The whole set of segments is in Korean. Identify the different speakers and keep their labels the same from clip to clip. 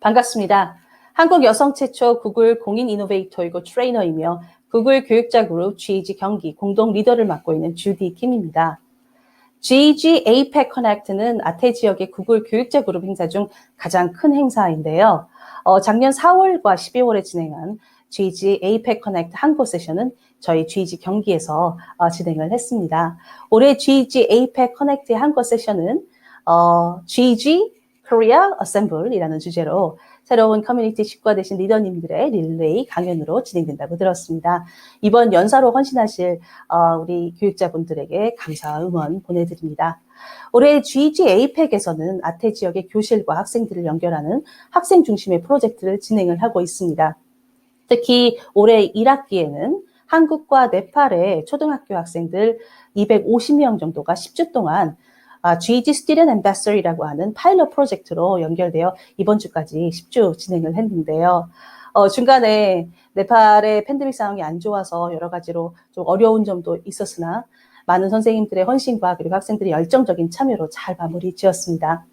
Speaker 1: 반갑습니다. 한국 여성 최초 구글 공인 이노베이터이고 트레이너이며 구글 교육자 그룹 GEG 경기 공동 리더를 맡고 있는 주디 킴입니다. GEG APEC 커넥트는 아태 지역의 구글 교육자 그룹 행사 중 가장 큰 행사인데요. 어, 작년 4월과 12월에 진행한 GEG APEC 커넥트 한국 세션은 저희 GEG 경기에서 어, 진행을 했습니다. 올해 GEG APEC 커넥트의 한국 세션은 어, GEG Korea Assemble이라는 주제로 새로운 커뮤니티 식구가 되신 리더님들의 릴레이 강연으로 진행된다고 들었습니다. 이번 연사로 헌신하실 어, 우리 교육자분들에게 감사와 응원 보내드립니다. 올해 GG APEC에서는 아태 지역의 교실과 학생들을 연결하는 학생 중심의 프로젝트를 진행을 하고 있습니다. 특히 올해 1학기에는 한국과 네팔의 초등학교 학생들 250명 정도가 10주 동안 아, GEG Student Ambassador이라고 하는 파일럿 프로젝트로 연결되어 이번 주까지 10주 진행을 했는데요. 어, 중간에 네팔의 팬데믹 상황이 안 좋아서 여러 가지로 좀 어려운 점도 있었으나 많은 선생님들의 헌신과 그리고 학생들의 열정적인 참여로 잘 마무리 지었습니다.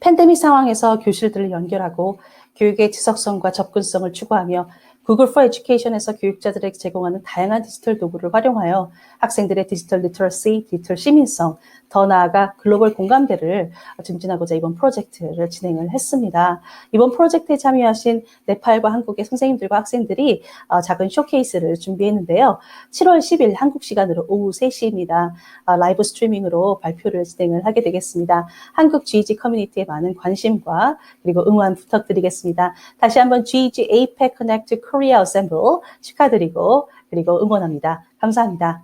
Speaker 1: 팬데믹 상황에서 교실들을 연결하고 교육의 지속성과 접근성을 추구하며 구글 for Education에서 교육자들에게 제공하는 다양한 디지털 도구를 활용하여 학생들의 디지털 리터러시, 디지털 시민성, 더 나아가 글로벌 공감대를 증진하고자 이번 프로젝트를 진행을 했습니다. 이번 프로젝트에 참여하신 네팔과 한국의 선생님들과 학생들이 어, 작은 쇼케이스를 준비했는데요. 7월 10일 한국 시간으로 오후 3시입니다. 어, 라이브 스트리밍으로 발표를 진행을 하게 되겠습니다. 한국 GEG 커뮤니티에 많은 관심과 그리고 응원 부탁드리겠습니다. 다시 한번 GEG APEC Connect Korea Assemble 축하드리고 그리고 응원합니다. 감사합니다.